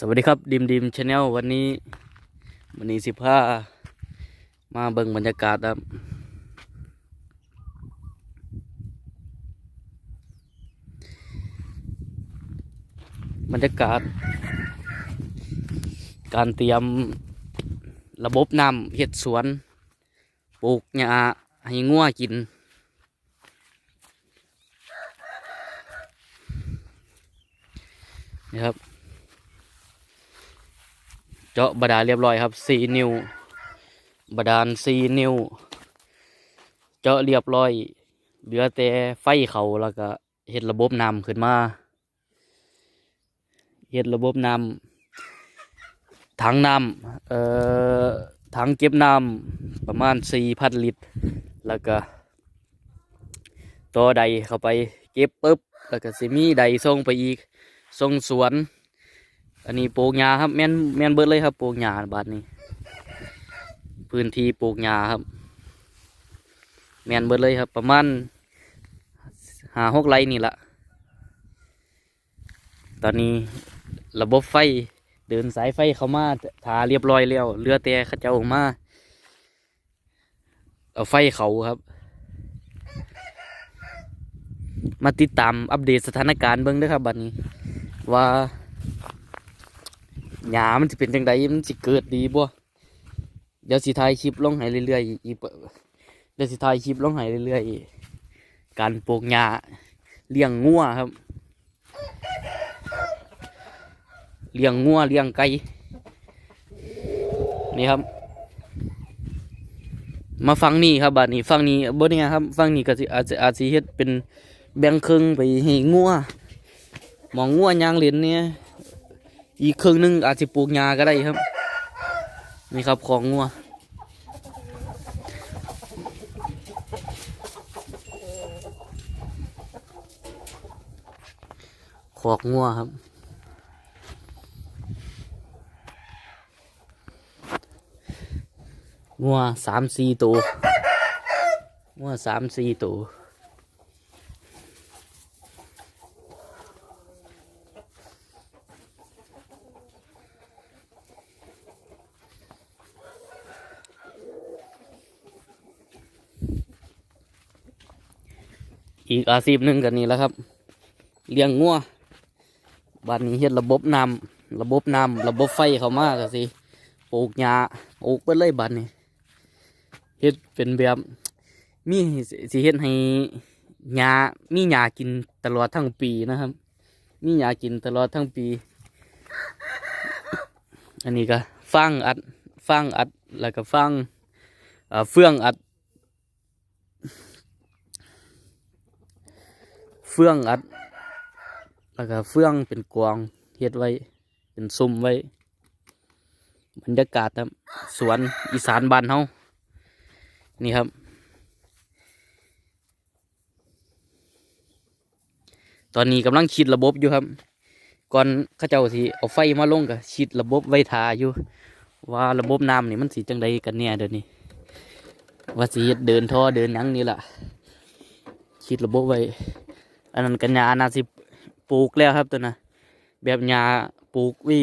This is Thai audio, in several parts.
สวัสดีครับดิมดิมชาแนลวันนี้วันนี้สิบห้ามาเบิ่งบรรยากาศครับ บรรยากาศ การเตรียมระบบน้ำเห็ดสวนปลูกหญ้าให้งัวกินนี่ครับ เจาะบาดาลเรียบร้อยครับสี่นิ้วบาดาลสี่นิ้ว เจาะเรียบร้อยเหลือแต่ไฟเขาแล้วก็เฮ็ดระบบน้ำขึ้นมาเฮ็ดระบบน้ำถังน้ำเอ่อถังเก็บน้ำประมาณสี่พันลิตร แล้วก็ต่อใดเข้าไปเก็บปุ๊บแล้วก็สิมีใดส่งไปอีกส่งสวน อันนี้ปลูกหญ้าครับแม่นแม่นเบิดเลยครับปลูกหญ้าบาดนี้ พื้นที่ปลูกหญ้าครับ แม่นเบิดเลยครับ ประมาณหาหกไร่นี่ละตอนนี้ระบบไฟเดินสายไฟเข้ามาถาเรียบร้อยแล้วเรือแต่ขเจ้ามาเอาไฟเขาครับ มาติดตามอัปเดตสถานการณ์เบิ้งด้วยครับบัดนี้ ว่า หญ้ามันจะเป็นจังไดมันสิเกิดดีบ่เดี๋ยวสิถ่ายคลิปลงให้เรื่อยๆอีเดี๋ยวสิถ่ายคลิปลงให้เรื่อยๆการปลูกหญ้าเลี้ยงงัวครับ เลี้ยงงัวเลี้ยงไก่นี่ครับ มาฟังนี่ครับบัดนี้ฟังนี้บ่เนี่ยครับฟังนี้ก็สิอาจจะอาจสิเฮ็ดเป็นแบ่งครึ่งไปให้งัวหมองงัวยางเหรียญเนี่ย อีกครึ่งหนึงอาจจะปลูกหญ้าก็ได้ครับ นี่ครับของงัวขอกงัวครับ งัวสามสี่ตัวงัวสามสี่ตัว อีกอาชีพหนึ่งกันนี่แล้วครับ เลี้ยงงัวบ้านนี้เฮ็ดระบบน้ำระบบน้ำระบบไฟเข้ามากสิปลูกหญ้าปลูกไปเลยบ้านนี้เฮ็ดเป็นแบบมีสิเฮ็ดให้หญ้ามีหญ้ากินตลอดทั้งปีนะครับ มีหญ้ากินตลอดทั้งปี อันนี้ก็ฟางอัดฟางอัดแล้วก็ฟางเอ่อเฟืองอัด เฟื่องอัด แล้วก็เฟื่องเป็นกวางเฮ็ดไว้ เป็นซุ้มไว้ บรรยากาศครับสวนอีสานบ้านเฮานี่ครับ ตอนนี้กำลังคิดระบบอยู่ครับ ก่อนข้าเจ้าสิเอาไฟมาลงกับคิดระบบไว้ทาอยู่ ว่าระบบน้ำนี่มันสีจังใดกันเนี่ยเดี๋ยวนี้ว่าสีเดินท่อเดินหยังนี่แหละคิดระบบไว้ อันนั้นกันยานาสิปลูกแล้วครับตัวน่ะแบบหญ้าปลูกไว้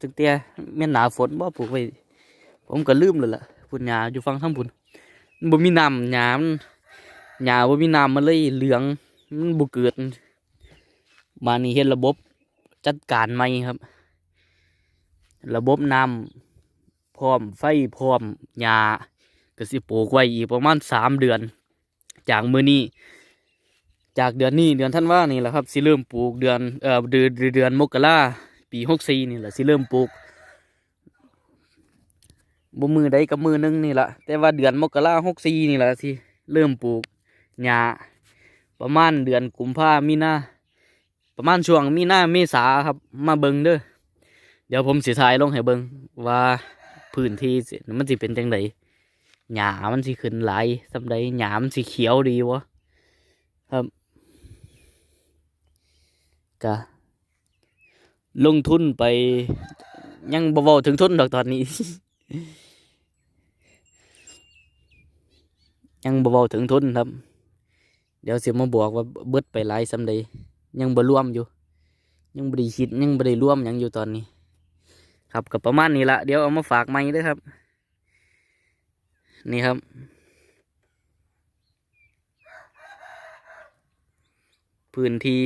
ตั้งแต่แม่นหนาฝนบ่ปลูกไว้ผมก็ลืมเลยล่ะพุ่นหญ้าอยู่ฟังทั้งพุ่นบ่มีน้ำหญ้ามันหญ้าบ่มีน้ำมันเลยเหลืองมันบ่เกิดมานี่เฮ็ดระบบจัดการใหม่ครับ ระบบน้ำพร้อมไฟพร้อมหญ้าก็สิปลูกไว้อีกประมาณสามเดือน จากมือนี้ จากเดือนนี้เดือนธันว่านี่แหละครับสิเริ่มปลูกเดือนเอ่อเดือนเดือนมกราปีหกสี่นี่แหละสิเริ่มปลูกบ่มือใดกับมือหนึงนี่แหละแต่ว่าเดือนมกราหกสี่นี่แหละสิเริ่มปลูกหญ้าประมาณเดือนกุมภามีนาประมาณช่วงมีนาเมษาครับมาเบิงเด้อเดี๋ยวผมสิถ่ายลงให้เบิงว่าพื้นที่มันสิเป็นจังไดหญ้ามันสิขึ้นหลายสำใดหญ้ามันสิเขียวดีวะครับ ก็ลงทุนไปยังบ่เว้าถึงทุนดอกตอนนี้ ยังบ่เว้าถึงทุนครับ เดี๋ยวสิมาบอกว่าเบิดไปหลายสำใดยังบ่รวมอยู่ ยังบ่ได้คิดยังบ่ได้รวมหยังอยู่ตอนนี้ ครับกับประมาณนี้ละเดี๋ยวเอามาฝากใหม่เด้วยครับ นี่ครับพื้นที่